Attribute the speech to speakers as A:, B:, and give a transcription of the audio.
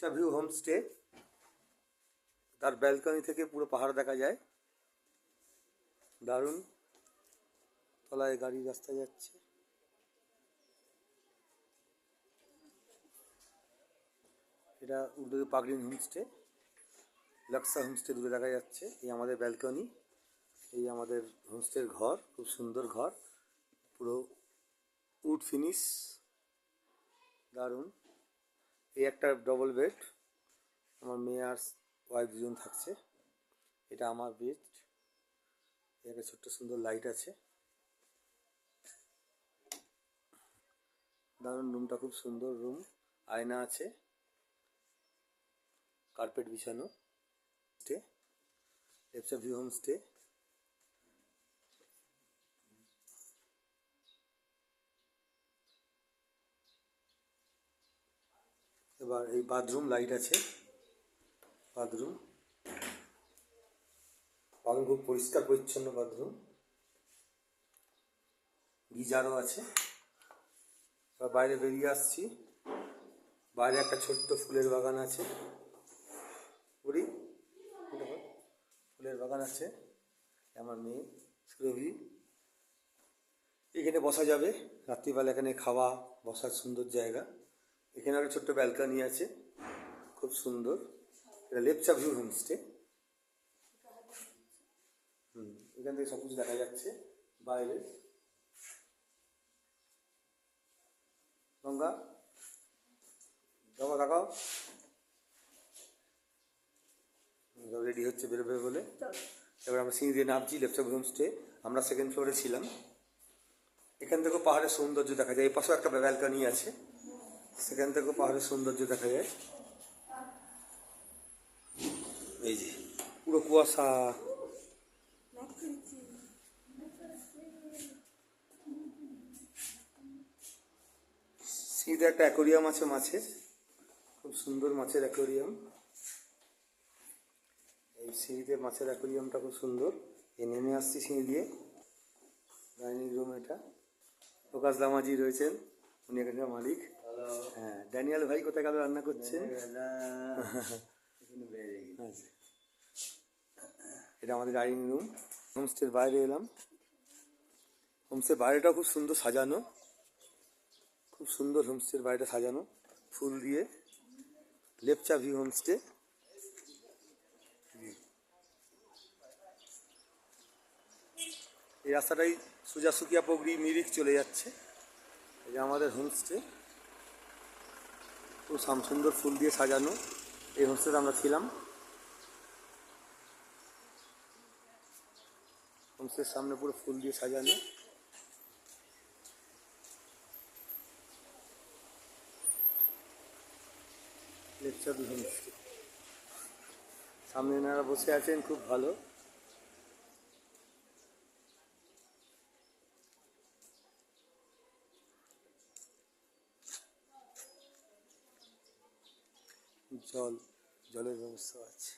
A: Lepcha view homestay তার balcony থেকে পুরো পাহাড় দেখা যায়। দারুণ। তলায় গাড়ি রাস্তা যাচ্ছে। এটা উর্দু পাগলিন হোমস্টে লাক্সা হোমস্টে দূরে দেখা যাচ্ছে। এই আমাদের ব্যালকনি এই আমাদের হোমস্টের ঘর, খুব সুন্দর ঘর। পুরো উড ফিনিশ দারুণ। এই একটা ডবল বেড আমার মেয়ে আর ওয়াইফ দুজন থাকছে। এটা আমার বেড একটা ছোট্ট সুন্দর লাইট আছে। দারুণ রুমটা খুব সুন্দর রুম আয়না আছে। কার্পেট বিছানো। Stay Lepcha view home stay এই বাথরুম লাইট আছে। বাথরুম। বাথরুম খুব পরিষ্কার, পরিচ্ছন্ন বাথরুম। গিজারও আছে। বাইরে বেরিয়ে আসছি। বাইরে একটা ছোট্ট ফুলের বাগান আছে। বুড়ি ফুলের বাগান আছে। আমার মেয়ে, সুরভি। এখানে বসা যাবে। রাত্রিবেলা এখানে খাওয়া, বসার সুন্দর জায়গা। এখানে একটা ছোট্ট ব্যালকানি আছে। খুব সুন্দর। এটা লেপচা ভিউ হোমস্টে হুম এখান থেকে সব কিছু দেখা যাচ্ছে বাইরে। গঙ্গা। গঙ্গা দেখাও। রেডি হচ্ছে বেরোবে বলে। এবার আমরা সিঁড়ি দিয়ে নামছি লেপচা ভিউ হোমস্টে আমরা সেকেন্ড ফ্লোরে ছিলাম। এখান থেকেও পাহাড়ের সৌন্দর্য দেখা যায়। এই পাশেও একটা ব্যালকানি আছে। সেখান থেকেও পাহাড়ের সৌন্দর্য দেখা যায়। এই যে, পুরো কুয়াশা। সিঁড়িতে একটা অ্যাকোরিয়াম আছে মাছের। খুব সুন্দর মাছের অ্যাকোরিয়াম। এই সিঁড়িতে মাছের অ্যাকোরিয়ামটা খুব সুন্দর। এই নেমে আসছি সিঁড়ি দিয়ে। ডাইনিং রুম এটা। প্রকাশ দামাজি রয়েছেন। উনি এখানকার মালিক। হ্যাঁ ড্যানিয়েল ভাই কোথায় গেল রান্না আচ্ছা। এটা আমাদের ডাইনিং রুম। হোমস্টের বাইরে এলাম। হোমস্টের বাইরেটাও খুব সুন্দর সাজানো। খুব সুন্দর হোমস্টের বাইরেটা সাজানো। ফুল দিয়ে। Lepcha view homestay. এই রাস্তাটাই সোজা সুকিয়া পগড়ি মিরিক চলে যাচ্ছে। এই আমাদের হোমস্টে। খুব সুন্দর ফুল দিয়ে সাজানো। এই হোমস্টেতে আমরা ছিলাম। হোমস্টের সামনে পুরো ফুল দিয়ে সাজানো। হোমস্টে সামনে এনারা বসে আছেন, খুব ভালো। জল জলের ব্যবস্থা আছে।